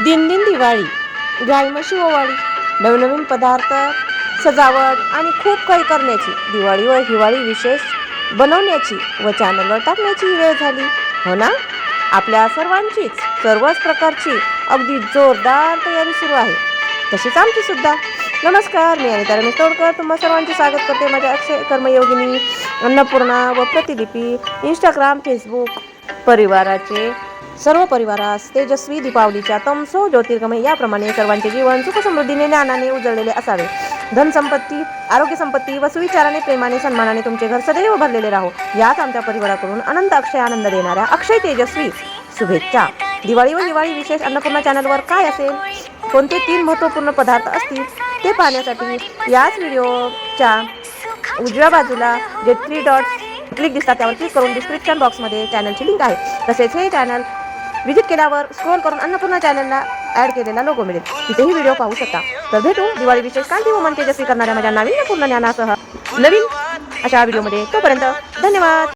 दिन दिन दिवाळी गाय म्हशी ओवाळी नवनवीन पदार्थ सजावट आणि खूप काही करण्याची दिवाळी व हिवाळी विशेष बनवण्याची व चॅनलवर टाकण्याची वेळ झाली. हो ना? आपल्या सर्वांचीच सर्वच प्रकारची अगदी जोरदार तयारी सुरू आहे. तशीच आमची सुद्धा. नमस्कार मी अनिता रमेश तोडकर. तुम्हा सर्वांचे स्वागत करते माझ्या अक्षय कर्मयोगिनी अन्नपूर्णा व प्रतिलिपी इंस्टाग्राम फेसबुक परिवाराचे सर्व परिवारास तेजस्वी दीपावलीच्या तमसो ज्योतिर्गमय याप्रमाणे सर्वांचे जीवन सुखसमृद्धीने ज्ञानाने उजळलेले असावे. धनसंपत्ती आरोग्य संपत्ती व सुविचाराने प्रेमाने सन्मानाने तुमचे घर सदैव भरलेले राहो. याच आमच्या परिवाराकडून अनंत अक्षय आनंद देणाऱ्या अक्षय तेजस्वी शुभेच्छा. दिवाळी व दिवाळी विशेष अन्नपूर्णा चॅनलवर काय असेल? कोणते तीन महत्त्वपूर्ण पदार्थ असतील ते पाहण्यासाठी याच व्हिडिओच्या उजव्या बाजूला जे थ्री डॉट क्लिक दिसतात त्यावर क्लिक करून डिस्क्रिप्शन बॉक्समध्ये चॅनलची लिंक आहे. तसेच हे चॅनल व्हिजिट केल्यावर स्क्रोल करून अन्नपूर्णा चॅनलला ॲड केलेला लोगो मिळेल. तिथेही व्हिडिओ पाहू शकता. तर भेटू दिवाळी विशेष कांती व मन तेजस्वी करणाऱ्या माझ्या नाविन्यपूर्ण ज्ञानासह. नवीन अशा व्हिडिओमध्ये तोपर्यंत धन्यवाद.